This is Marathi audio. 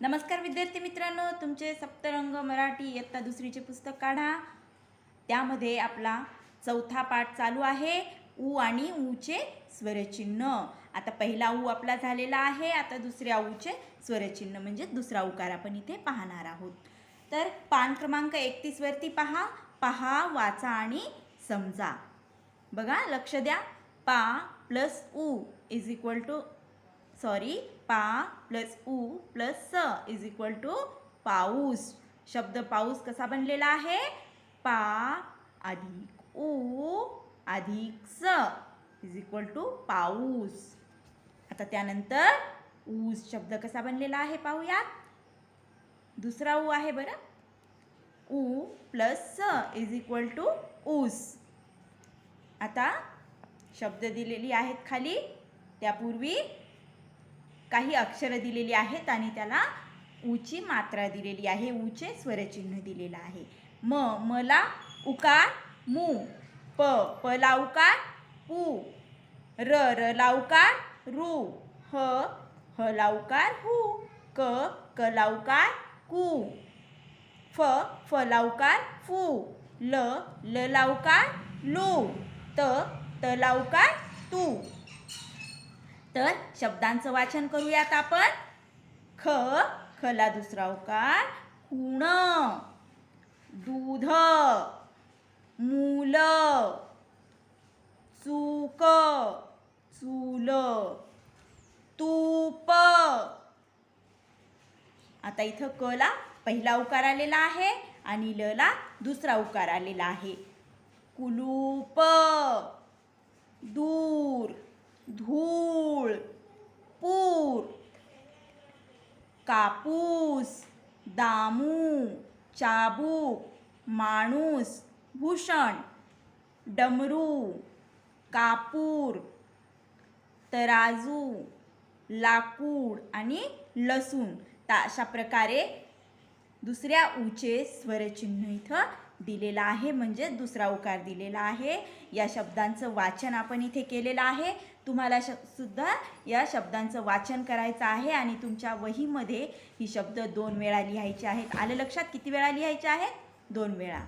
नमस्कार विद्यार्थी मित्रांनो तुमचे सप्तरंग मराठी इयत्ता दुसरीचे पुस्तक काढा. त्यामध्ये आपला चौथा पाठ चालू आहे. ऊ आणि ऊचे स्वरचिन्ह. आता पहिला ऊ आपला झालेला आहे आता दुसऱ्या ऊचे स्वरचिन्ह म्हणजे दुसरा उकार आपण इथे पाहणार आहोत. तर पान क्रमांक एकतीसवरती पहा. पहा वाचा आणि समजा. बघा लक्ष द्या. पा प्लस ऊ इज इक्वल टू सॉरी पा प्लस ऊ प्लस स इज इक्वल टू पाऊस. शब्द पाऊस कसा बनलेला आहे? पा अधिक ऊ अधिक स इज इक्वल टू पाऊस. आता त्यानंतर ऊस शब्द कसा बनलेला आहे पाहूयात. दुसरा ऊ आहे बरं. ऊ प्लस स इज इक्वल टू ऊस. आता शब्द दिलेली आहेत खाली. त्यापूर्वी काही अक्षरं दिलेली आहेत आणि त्याला ऊची मात्रा दिलेली आहे ऊचे स्वरचिन्ह दिलेलं आहे. म मला उकार मू प प ला उकार पू र र ला उकार रू ह ह ला उकार हू क क ला उकार कू फ फ ला उकार फू ल ल ला उकार लू त त ला उकार तू. तर शब्दांचं वाचन करूयात आपण. ख खला दुसरा उकार खुण दूध मूल चूक चूल तूप. आता इथं क ला पहिला उकार आलेला आहे आणि ल ला दुसरा उकार आलेला आहे. कुलूप दूर धूप कापूस दामू चाबूक माणूस भूषण डमरू कापूर तराजू लाकूड आणि लसूण. तर अशा प्रकारे दुसऱ्या ऊचे स्वरचिन्ह इथं दिलेलं आहे म्हणजे दुसरा उकार दिलेला आहे. या शब्दांचं वाचन आपण इथे केलेलं आहे. तुम्हाला श सुद्धा या शब्दांचं वाचन करायचं आहे आणि तुमच्या वहीमध्ये ही शब्द दोन वेळा लिहायचे आहेत. आलं लक्षात? किती वेळा लिहायचे आहेत? दोन वेळा.